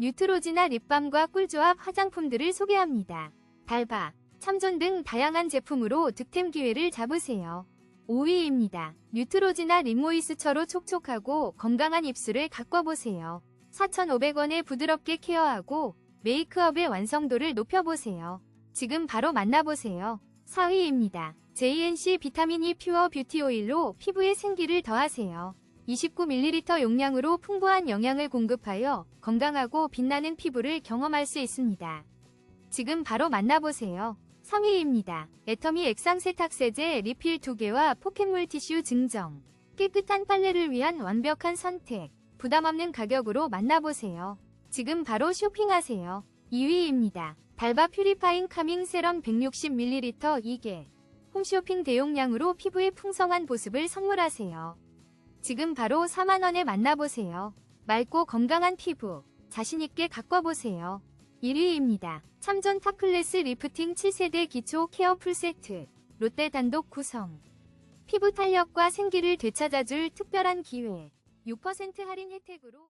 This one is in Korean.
뉴트로지나 립밤과 꿀조합 화장품들을 소개합니다. 달바, 참존 등 다양한 제품으로 득템 기회를 잡으세요. 5위입니다. 뉴트로지나 립모이스처로 촉촉하고 건강한 입술을 가꿔보세요. 4,500원에 부드럽게 케어하고 메이크업의 완성도를 높여보세요. 지금 바로 만나보세요. 4위입니다. JNC 비타민 E 퓨어 뷰티 오일로 피부에 생기를 더하세요. 29ml 용량으로 풍부한 영양을 공급하여 건강하고 빛나는 피부를 경험할 수 있습니다. 지금 바로 만나보세요. 3위입니다. 애터미 액상 세탁세제 리필 2개와 포켓물 티슈 증정. 깨끗한 빨래를 위한 완벽한 선택. 부담 없는 가격으로 만나보세요. 지금 바로 쇼핑하세요. 2위입니다. 달바 퓨리파잉 카밍 세럼 160ml 2개. 홈쇼핑 대용량으로 피부의 풍성한 보습을 선물하세요. 지금 바로 4만원에 만나보세요. 맑고 건강한 피부, 자신있게 가꿔보세요. 1위입니다. 참전 탑클래스 리프팅 7세대 기초 케어 풀세트. 롯데 단독 구성. 피부 탄력과 생기를 되찾아줄 특별한 기회. 6% 할인 혜택으로